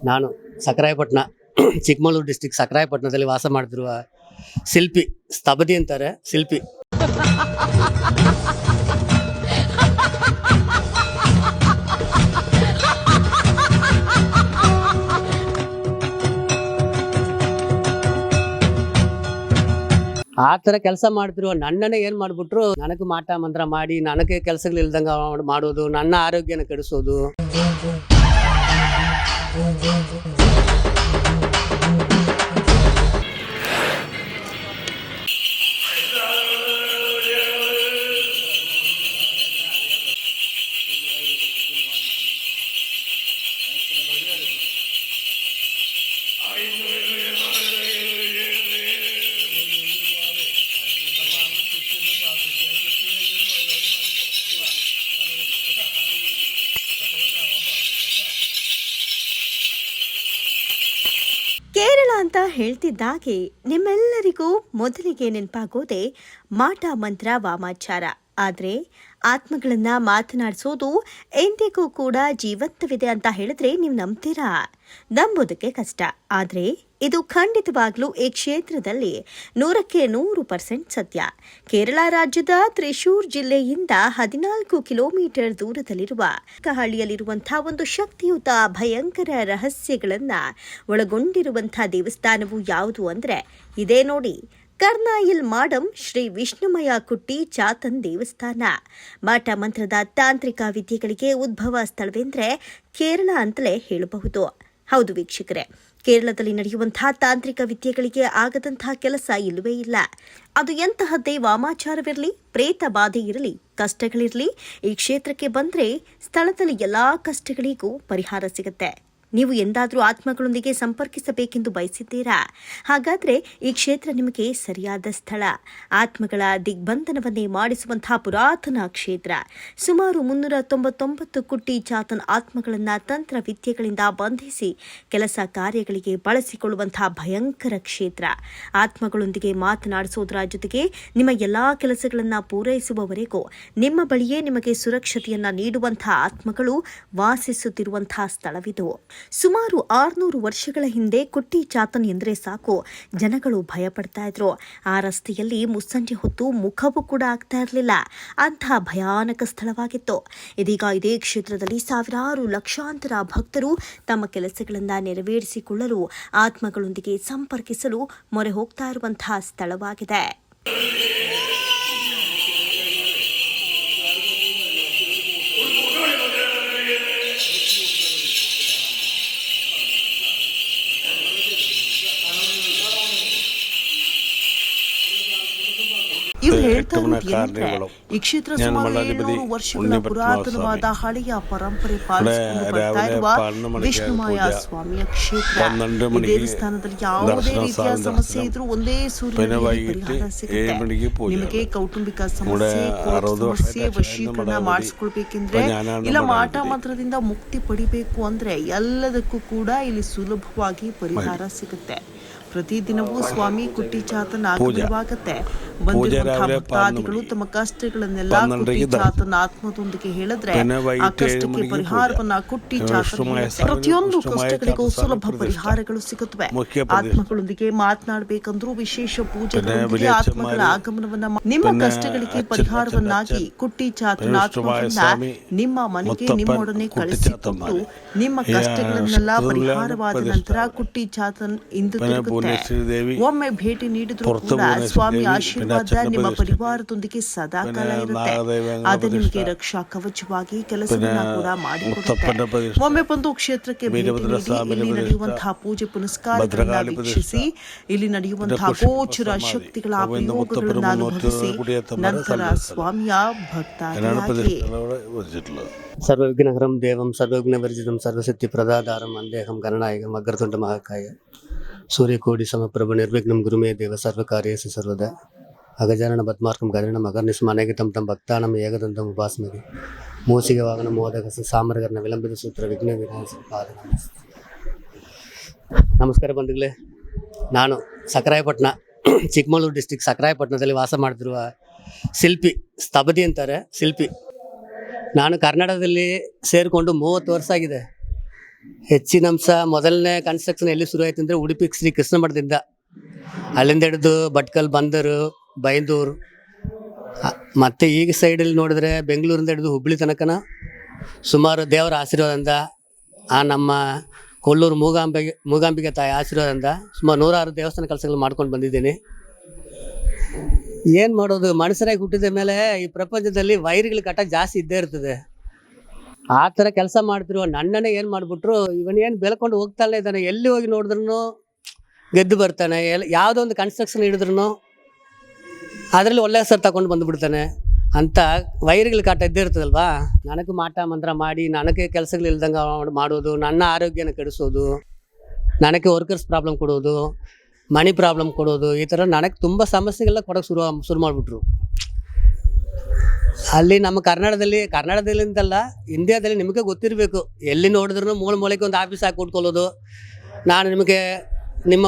ನಾನು ಸಕರಾಯಪಟ್ಟಣ, ಚಿಕ್ಕಮಗಳೂರು ಡಿಸ್ಟಿಕ್ ಸಕರಾಯಪಟ್ಟಣದಲ್ಲಿ ವಾಸ ಮಾಡ್ತಿರುವ ಶಿಲ್ಪಿ ಸ್ತಬದಿ ಅಂತಾರೆ, ಶಿಲ್ಪಿ. ಆ ಥರ ಕೆಲಸ ಮಾಡ್ತಿರುವ ನನ್ನನ್ನೇ ಏನು ಮಾಡಿಬಿಟ್ರು, ನನಗೆ ಮಾಟ ಮಂತ್ರ ಮಾಡಿ, ನನಗೆ ಕೆಲಸಗಳು ಇಲ್ದಂಗೆ ಮಾಡೋದು ನನ್ನ ಆರೋಗ್ಯನ ಕೆಡಿಸೋದು. ಹೇಳ್ತಿದ್ದಾಗೆ ನಿಮ್ಮೆಲ್ಲರಿಗೂ ಮೊದಲಿಗೆ ನೆನಪಾಗೋದೆ ಮಾಟ ಮಂತ್ರ ವಾಮಾಚಾರ. ಆದರೆ ಆತ್ಮಗಳನ್ನ ಮಾತನಾಡಿಸೋದು ಎಂದಿಗೂ ಕೂಡ ಜೀವಂತವಿದೆ ಅಂತ ಹೇಳಿದ್ರೆ ನೀವು ನಂಬ್ತೀರಾ? ನಂಬೋದಕ್ಕೆ ಕಷ್ಟ. ಆದರೆ ಇದು ಖಂಡಿತವಾಗ್ಲೂ ಈ ಕ್ಷೇತ್ರದಲ್ಲಿ ನೂರಕ್ಕೆ ನೂರು ಪರ್ಸೆಂಟ್ ಸತ್ಯ. ಕೇರಳ ರಾಜ್ಯದ ತ್ರಿಶೂರ್ ಜಿಲ್ಲೆಯಿಂದ ಹದಿನಾಲ್ಕು ಕಿಲೋಮೀಟರ್ ದೂರದಲ್ಲಿರುವ ಕಹಳ್ಳಿಯಲ್ಲಿರುವಂತಹ ಒಂದು ಶಕ್ತಿಯುತ ಭಯಂಕರ ರಹಸ್ಯಗಳನ್ನ ಒಳಗೊಂಡಿರುವಂತಹ ದೇವಸ್ಥಾನವು ಯಾವುದು ಅಂದ್ರೆ, ಇದೇ ನೋಡಿ ಕರ್ನಾಯಿಲ್ ಮಾಡಂ ಶ್ರೀ ವಿಷ್ಣುಮಯ ಕುಟ್ಟಿ ಚಾತನ್ ದೇವಸ್ಥಾನ. ಮಾಟ ಮಂತ್ರದ ತಾಂತ್ರಿಕ ವಿದ್ಯೆಗಳಿಗೆ ಉದ್ಭವ ಸ್ಥಳವೆಂದರೆ ಕೇರಳ ಅಂತಲೇ ಹೇಳಬಹುದು. ಹೌದು ವೀಕ್ಷಕರೇ, ಕೇರಳದಲ್ಲಿ ನಡೆಯುವಂತಹ ತಾಂತ್ರಿಕ ವಿದ್ಯೆಗಳಿಗೆ ಆಗದಂತಹ ಕೆಲಸ ಇಲ್ಲವೇ ಇಲ್ಲ. ಅದು ಎಂತಹದ್ದೇ ವಾಮಾಚಾರವಿರಲಿ ಪ್ರೇತ ಬಾಧೆ ಇರಲಿ, ಕಷ್ಟಗಳಿರಲಿ, ಈ ಕ್ಷೇತ್ರಕ್ಕೆ ಬಂದರೆ ಸ್ಥಳದಲ್ಲಿ ಎಲ್ಲಾ ಕಷ್ಟಗಳಿಗೂ ಪರಿಹಾರ ಸಿಗುತ್ತೆ. ನೀವು ಎಂದಾದರೂ ಆತ್ಮಗಳೊಂದಿಗೆ ಸಂಪರ್ಕಿಸಬೇಕೆಂದು ಬಯಸಿದ್ದೀರಾ? ಹಾಗಾದರೆ ಈ ಕ್ಷೇತ್ರ ನಿಮಗೆ ಸರಿಯಾದ ಸ್ಥಳ. ಆತ್ಮಗಳ ದಿಗ್ಬಂಧನವನ್ನೇ ಮಾಡಿಸುವಂತಹ ಪುರಾತನ ಕ್ಷೇತ್ರ. ಸುಮಾರು ಮುನ್ನೂರ ತೊಂಬತ್ತೊಂಬತ್ತು ಕೋಟಿ ಚಾತನ್ ಆತ್ಮಗಳನ್ನು ತಂತ್ರ ವಿದ್ಯೆಗಳಿಂದ ಬಂಧಿಸಿ ಕೆಲಸ ಕಾರ್ಯಗಳಿಗೆ ಬಳಸಿಕೊಳ್ಳುವಂತಹ ಭಯಂಕರ ಕ್ಷೇತ್ರ. ಆತ್ಮಗಳೊಂದಿಗೆ ಮಾತನಾಡಿಸೋದರ ಜೊತೆಗೆ ನಿಮ್ಮ ಎಲ್ಲಾ ಕೆಲಸಗಳನ್ನು ಪೂರೈಸುವವರೆಗೂ ನಿಮ್ಮ ಬಳಿಯೇ ನಿಮಗೆ ಸುರಕ್ಷತೆಯನ್ನು ನೀಡುವಂತಹ ಆತ್ಮಗಳು ವಾಸಿಸುತ್ತಿರುವಂತಹ ಸ್ಥಳವಿದು. ಸುಮಾರು ಆರುನೂರು ವರ್ಷಗಳ ಹಿಂದೆ ಕುಟ್ಟಿ ಚಾತನ್ ಎಂದರೆ ಸಾಕು. ಜನಗಳು ಭಯಪಡ್ತಾ ಇದ್ರು. ಆ ರಸ್ತೆಯಲ್ಲಿ ಮುಸ್ಸಂಜೆ ಹೊತ್ತು ಮುಖವೂ ಕೂಡ ಆಗ್ತಾ ಇರಲಿಲ್ಲ. ಅಂತಹ ಭಯಾನಕ ಸ್ಥಳವಾಗಿತ್ತು. ಇದೀಗ ಇದೇ ಕ್ಷೇತ್ರದಲ್ಲಿ ಸಾವಿರಾರು ಲಕ್ಷಾಂತರ ಭಕ್ತರು ತಮ್ಮ ಕೆಲಸಗಳನ್ನು ನೆರವೇರಿಸಿಕೊಳ್ಳಲು, ಆತ್ಮಗಳೊಂದಿಗೆ ಸಂಪರ್ಕಿಸಲು ಮೊರೆ ಹೋಗ್ತಾ ಇರುವಂತಹ ಸ್ಥಳವಾಗಿದೆ. ಈ ಕ್ಷೇತ್ರ ಸುಮಾರು ವರ್ಷಗಳ ಪುರಾತನವಾದ ಹಳೆಯ ಪರಂಪರೆ ಪಾಲಿಸಿಕೊಂಡು ಬರ್ತಾ ಇರುವ ವಿಷ್ಣುಮಯ ಸ್ವಾಮಿಯ ಕ್ಷೇತ್ರ. ದೇವಸ್ಥಾನದಲ್ಲಿ ಯಾವುದೇ ರೀತಿಯ ಸಮಸ್ಯೆ ಇದ್ರೂ ಒಂದೇ ಸೂರ್ಯನ ನಿಮಗೆ ಕೌಟುಂಬಿಕ ಸಮಸ್ಯೆ ಸಮಸ್ಯೆ ವಶೀಕರಣ ಮಾಡಿಸ್ಕೊಳ್ಬೇಕೆಂದ್ರೆ ಇಲ್ಲ ಮಾಟ ಮಂತ್ರದಿಂದ ಮುಕ್ತಿ ಪಡಿಬೇಕು ಅಂದ್ರೆ ಎಲ್ಲದಕ್ಕೂ ಕೂಡ ಇಲ್ಲಿ ಸುಲಭವಾಗಿ ಪರಿಹಾರ ಸಿಗುತ್ತೆ. ಪ್ರತಿದಿನವೂ ಸ್ವಾಮಿ ಕುಟ್ಟಿ ಚಾತನ ಆಗಮನವಾಗತ್ತೆ ಭಕ್ತಾದಿಗಳು ತಮ್ಮ ಕಷ್ಟಗಳನ್ನೆಲ್ಲ ಕುಟ್ಟಿ ಚಾತನ ಆತ್ಮದೊಂದಿಗೆ ಹೇಳಿದ್ರೆ ಆ ಕಷ್ಟಕ್ಕೆ ಪರಿಹಾರವನ್ನ ಕುಟ್ಟಿ ಚಾತನ ಪ್ರತಿಯೊಂದು ಕಷ್ಟಗಳಿಗೂ ಸುಲಭ ಪರಿಹಾರಗಳು ಸಿಗುತ್ತವೆ. ಆತ್ಮಗಳೊಂದಿಗೆ ಮಾತನಾಡಬೇಕಂದ್ರೂ ವಿಶೇಷ ಪೂಜೆ ಆತ್ಮಗಳ ಆಗಮನವನ್ನ ನಿಮ್ಮ ಕಷ್ಟಗಳಿಗೆ ಪರಿಹಾರವನ್ನಾಗಿ ಕುಟ್ಟಿ ಚಾತನ ನಿಮ್ಮ ಮನೆಗೆ ನಿಮ್ಮೊಡನೆ ಕಳಿಸಿಕೊಟ್ಟು ನಿಮ್ಮ ಕಷ್ಟಗಳನ್ನೆಲ್ಲ ಪರಿಹಾರವಾದ ನಂತರ ಕುಟ್ಟಿ ಚಾತನ್ ಇಂದು ಒಮ್ಮೆ ಭೇಟಿ ನೀಡಿದ್ರು ಸ್ವಾಮಿ ಆಶೀರ್ವಾದ ಆಶೀರ್ವಾದ ನಿಮ್ಮ ಪರಿವಾರದೊಂದಿಗೆ ಸದಾ ಕಾಲ ಇರುತ್ತೆ. ಅದು ನಿಮಗೆ ರಕ್ಷಾ ಕವಚವಾಗಿ ಕೆಲಸವನ್ನ ಕೂಡ ಮಾಡಿಕೊಡುತ್ತೆ. ಒಮ್ಮೆ ಒಂದು ಕ್ಷೇತ್ರಕ್ಕೆ ಭೇಟಿ ನೀಡಿ. ಇಲ್ಲಿ ನಡೆಯುವಂತಹ ಪೂಜೆ ಪುನಸ್ಕಾರಗಳನ್ನ ವೀಕ್ಷಿಸಿ. ಇಲ್ಲಿ ನಡೆಯುವಂತಹ ಗೋಚರ ಶಕ್ತಿಗಳ ಅಭಿಯೋಗಗಳನ್ನು ಅನುಭವಿಸಿ. ನಂತರ ಸ್ವಾಮಿಯ ಭಕ್ತಾದಿಯಾಗಿ. ಸರ್ವವಿಘ್ನಹರಂ ದೇವಂ ಸರ್ವವಿಘ್ನವರ್ಜಿತಂ ಸರ್ವಶಕ್ತಿ ಪ್ರದಾದಾರಂ ಅಂದೇಹಂ ಗಣನಾಯಕಂ ಅಗ್ರತುಂಡ ಮಹಾಕಾಯ. ಸೂರ್ಯಕೋಡಿ ಸಮಪ್ರಭ ನಿರ್ವಿಘ್ನಂ ಗುರುಮೇ ದೇವ ಸರ್ವಕಾರ್ಯಸಿ ಸರ್ವದ. ಅಗಜಾನನ ಪದ್ಮಾರ್ಕಂ ಗಜನಂ ಅಗರ್ನಿಸ್ಮ ತಮ್ಮ ತಮ್ಮ ಭಕ್ತಾನಂ, ಏಕದಂತಂ ಉಪಾಸ್ಮಗೆ ಮೂಸಿಗೆ ವಾಗನ ಮೋದಕ ಸಾಮರಗರ್ನ ವಿಳಂಬಿತ ಸೂತ್ರ ವಿಘ್ನ ವಿನಾಶ ನಮಸ್ಕಾರ. ಬಂಧುಗಳೇ. ನಾನು ಸಕರಾಯಪಟ್ಟಣ, ಚಿಕ್ಕಮಗಳೂರು ಡಿಸ್ಟಿಕ್ ಸಕರಾಯಪಟ್ಟಣದಲ್ಲಿ ವಾಸ ಮಾಡ್ತಿರುವ ಶಿಲ್ಪಿ ಸ್ತಬದಿ ಅಂತಾರೆ. ಶಿಲ್ಪಿ, ನಾನು ಕರ್ನಾಟಕದಲ್ಲಿ ಸೇರಿಕೊಂಡು ಮೂವತ್ತು ವರ್ಷ ಆಗಿದೆ. ಹೆಚ್ಚಿನ ಅಂಶ ಮೊದಲನೇ ಕನ್ಸ್ಟ್ರಕ್ಷನ್ ಎಲ್ಲಿ ಶುರು ಆಯ್ತು ಅಂದರೆ ಉಡುಪಿ ಶ್ರೀ ಕೃಷ್ಣ ಮಠದಿಂದ ಅಲ್ಲಿಂದ ಹಿಡಿದು ಭಟ್ಕಲ್ ಬಂದರು ಬೈಂದೂರು. ಮತ್ತು ಈಗ ಸೈಡಲ್ಲಿ ನೋಡಿದ್ರೆ ಬೆಂಗಳೂರಿಂದ ಹಿಡಿದು ಹುಬ್ಬಳ್ಳಿ ತನಕನ ಸುಮಾರು ದೇವರ ಆಶೀರ್ವಾದದಿಂದ, ಆ ನಮ್ಮ ಕೊಲ್ಲೂರು ಮೂಗಾಂಬೆಗೆ ಮೂಗಾಂಬಿಕೆ ತಾಯಿ ಆಶೀರ್ವಾದದಿಂದ ಸುಮಾರು ನೂರಾರು ದೇವಸ್ಥಾನ ಕೆಲಸಗಳು ಮಾಡ್ಕೊಂಡು ಬಂದಿದ್ದೀನಿ. ಏನು ಮಾಡೋದು? ಮನುಷ್ಯರಾಗಿ ಹುಟ್ಟಿದ ಮೇಲೆ ಈ ಪ್ರಪಂಚದಲ್ಲಿ ವೈರಿಗಳ ಕಟ್ಟ ಜಾಸ್ತಿ ಇದ್ದೇ ಇರ್ತದೆ. ಆ ಥರ ಕೆಲಸ ಮಾಡ್ತಿರುವ ನನ್ನನ್ನೇ ಏನು ಮಾಡಿಬಿಟ್ರು ಏನು ಬೆಳ್ಕೊಂಡು ಹೋಗ್ತಾನೆ ಇದ್ದಾನೆ, ಎಲ್ಲಿ ಹೋಗಿ ನೋಡಿದ್ರು ಗೆದ್ದು ಬರ್ತಾನೆ. ಎಲ್ಲಿ ಯಾವುದೋ ಒಂದು ಕನ್ಸ್ಟ್ರಕ್ಷನ್ ಹಿಡಿದ್ರು ಅದರಲ್ಲಿ ಒಳ್ಳೆ ಹೆಸರು ತಗೊಂಡು ಬಂದುಬಿಡ್ತಾನೆ. ಅಂತ ವೈರ್ಗಳು ಕಾಟ ಇದ್ದೇ ಇರ್ತದಲ್ವಾ? ನನಗೆ ಮಾಟ ಮಂತ್ರ ಮಾಡಿ, ನನಗೆ ಕೆಲಸಗಳು ಇಲ್ದಂಗೆ ಮಾಡೋದು, ನನ್ನ ಆರೋಗ್ಯನ ಕೆಡಿಸೋದು, ನನಗೆ ವರ್ಕರ್ಸ್ ಪ್ರಾಬ್ಲಮ್ ಕೊಡೋದು ಮನಿ ಪ್ರಾಬ್ಲಮ್ ಕೊಡೋದು, ಈ ಥರ ನನಗೆ ತುಂಬ ಸಮಸ್ಯೆಗಳೆಲ್ಲ ಕೊಡೋಕೆ ಶುರು ಶುರು ಮಾಡಿಬಿಟ್ರು. ಅಲ್ಲಿ ನಮ್ಮ ಕರ್ನಾಟಕದಲ್ಲಿ ಕರ್ನಾಟಕದಲ್ಲಿ ಅಂತಲ್ಲ ಇಂಡಿಯಾದಲ್ಲಿ ನಿಮಗೆ ಗೊತ್ತಿರಬೇಕು. ಎಲ್ಲಿ ನೋಡಿದ್ರು ಮೂಳೆ ಮೂಲೆಗೆ ಒಂದು ಆಫೀಸ್ ಹಾಕಿ ಕೊಟ್ಕೊಳ್ಳೋದು ನಾನು ನಿಮಗೆ ನಿಮ್ಮ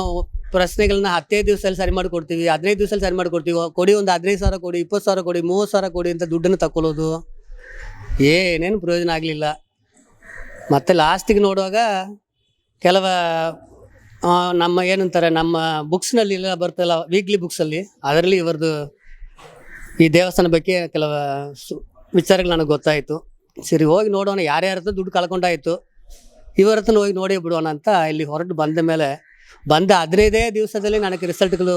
ಪ್ರಶ್ನೆಗಳನ್ನ ಹತ್ತೇ ದಿವಸದಲ್ಲಿ ಸರಿ ಮಾಡಿ ಕೊಡ್ತೀವಿ ಹದಿನೈದು ದಿವಸದಲ್ಲಿ ಸರಿ ಮಾಡಿ ಕೊಡ್ತೀವಿ ಕೊಡಿ ಒಂದು ಹದಿನೈದು ಸಾವಿರ ಕೊಡಿ, ಇಪ್ಪತ್ತು ಸಾವಿರ ಕೊಡಿ, ಮೂವತ್ತು ಸಾವಿರ ಕೊಡಿ ಅಂತ ದುಡ್ಡನ್ನು ತಗೊಳ್ಳೋದು ಏನೇನು ಪ್ರಯೋಜನ ಆಗಲಿಲ್ಲ. ಮತ್ತು ಲಾಸ್ಟಿಗೆ ನೋಡುವಾಗ ಕೆಲವ ನಮ್ಮ ಏನಂತಾರೆ, ನಮ್ಮ ಬುಕ್ಸ್ನಲ್ಲಿ ಎಲ್ಲ ಬರ್ತಲ್ಲ ವೀಕ್ಲಿ ಬುಕ್ಸಲ್ಲಿ ಅದರಲ್ಲಿ ಇವರದು ಈ ದೇವಸ್ಥಾನ ಬಗ್ಗೆ ಕೆಲವು ವಿಚಾರಗಳು ನನಗೆ ಗೊತ್ತಾಯಿತು. ಸರಿ, ಹೋಗಿ ನೋಡೋಣ, ಯಾರ್ಯಾರ ಹತ್ರ ದುಡ್ಡು ಕಳ್ಕೊಂಡಾಯಿತು, ಇವ್ರ ಹತ್ರ ಹೋಗಿ ನೋಡಿ ಬಿಡೋಣ ಅಂತ ಇಲ್ಲಿ ಹೊರಟು ಬಂದ ಮೇಲೆ ಬಂದ ಹದಿನೈದೇ ದಿವಸದಲ್ಲಿ ನನಗೆ ರಿಸಲ್ಟ್ಗಳು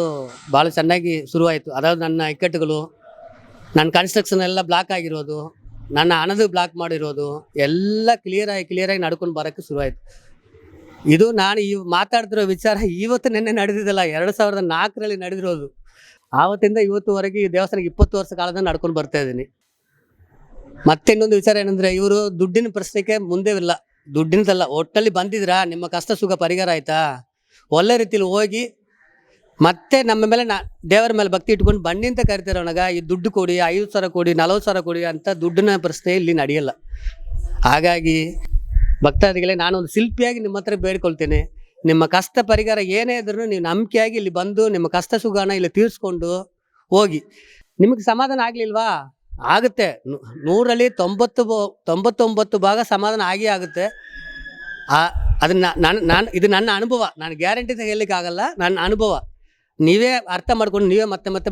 ಭಾಳ ಚೆನ್ನಾಗಿ ಶುರುವಾಯಿತು. ಅದಾவது ನನ್ನ ಇಕ್ಕಟ್ಟುಗಳು, ನನ್ನ ಕನ್ಸ್ಟ್ರಕ್ಷನ್ ಎಲ್ಲ ಬ್ಲಾಕ್ ಆಗಿರೋದು, ನನ್ನ ಹಣದ ಬ್ಲಾಕ್ ಮಾಡಿರೋದು, ಎಲ್ಲ ಕ್ಲಿಯರಾಗಿ ಕ್ಲಿಯರಾಗಿ ನಡ್ಕೊಂಡು ಬರೋಕ್ಕೆ ಶುರುವಾಯಿತು. ಇದು ನಾನು ಈ ಮಾತಾಡ್ತಿರೋ ವಿಚಾರ ಇವತ್ತು ನಿನ್ನೆ ನಡೆದಿದ್ದಲ್ಲ, ಎರಡು ಸಾವಿರದ ನಾಲ್ಕರಲ್ಲಿ ನಡೆದಿರೋದು. ಆವತ್ತಿಂದ ಇವತ್ತುವರೆಗೆ ಈ ದೇವಸ್ಥಾನಕ್ಕೆ ಇಪ್ಪತ್ತು ವರ್ಷ ಕಾಲದಿಂದ ನಡ್ಕೊಂಡು ಬರ್ತಾ ಇದ್ದೀನಿ. ಮತ್ತೆ ಇನ್ನೊಂದು ವಿಚಾರ ಏನಂದ್ರೆ, ಇವರು ದುಡ್ಡಿನ ಪ್ರಶ್ನೆಗೆ ಮುಂದೆ ಇಲ್ಲ ದುಡ್ಡಿನದಲ್ಲ ಒಟ್ಟಲ್ಲಿ ಬಂದಿದ್ರಾ ನಿಮ್ಮ ಕಷ್ಟ ಸುಖ ಪರಿಹಾರ ಆಯ್ತಾ? ಒಳ್ಳೆ ರೀತಿಲಿ ಹೋಗಿ ಮತ್ತೆ ನಮ್ಮ ಮೇಲೆ ನಾ ದೇವರ ಮೇಲೆ ಭಕ್ತಿ ಇಟ್ಕೊಂಡು ಬನ್ನಿ ಅಂತ ಈ ದುಡ್ಡು ಕೊಡಿ, ಐದು ಸಾವಿರ ಕೊಡಿ, ನಲವತ್ತು ಸಾವಿರ ಕೊಡಿ ಅಂತ ದುಡ್ಡಿನ ಪ್ರಶ್ನೆ ಇಲ್ಲಿ ನಡೆಯಲ್ಲ. ಹಾಗಾಗಿ ಭಕ್ತಾದಿಗಳೇ ನಾನೊಂದು ಶಿಲ್ಪಿಯಾಗಿ ನಿಮ್ಮ ಹತ್ರ ಬೇಡ್ಕೊಳ್ತೇನೆ. ನಿಮ್ಮ ಕಷ್ಟ ಪರಿಹಾರ ಏನೇ ಇದ್ರೂ ನೀವು ನಂಬಿಕೆಯಾಗಿ ಇಲ್ಲಿ ಬಂದು ನಿಮ್ಮ ಕಷ್ಟ ಸುಖನ ಇಲ್ಲಿ ತೀರಿಸ್ಕೊಂಡು ಹೋಗಿ. ನಿಮಗೆ ಸಮಾಧಾನ ಆಗಲಿಲ್ವಾ? ಆಗುತ್ತೆ. ನೂರಲ್ಲಿ ತೊಂಬತ್ತು ತೊಂಬತ್ತೊಂಬತ್ತು ಭಾಗ ಸಮಾಧಾನ ಆಗಿ ಆಗುತ್ತೆ. ಆ ಅದನ್ನ ನಾನು ನಾನು, ಇದು ನನ್ನ ಅನುಭವ. ನಾನು ಗ್ಯಾರಂಟಿ ಹೇಳಲಿಕ್ಕೆ ಆಗಲ್ಲ ನನ್ನ ಅನುಭವ. ನೀವೇ ಅರ್ಥ ಮಾಡ್ಕೊಂಡು ನೀವೇ ಮತ್ತೆ ಮತ್ತೆ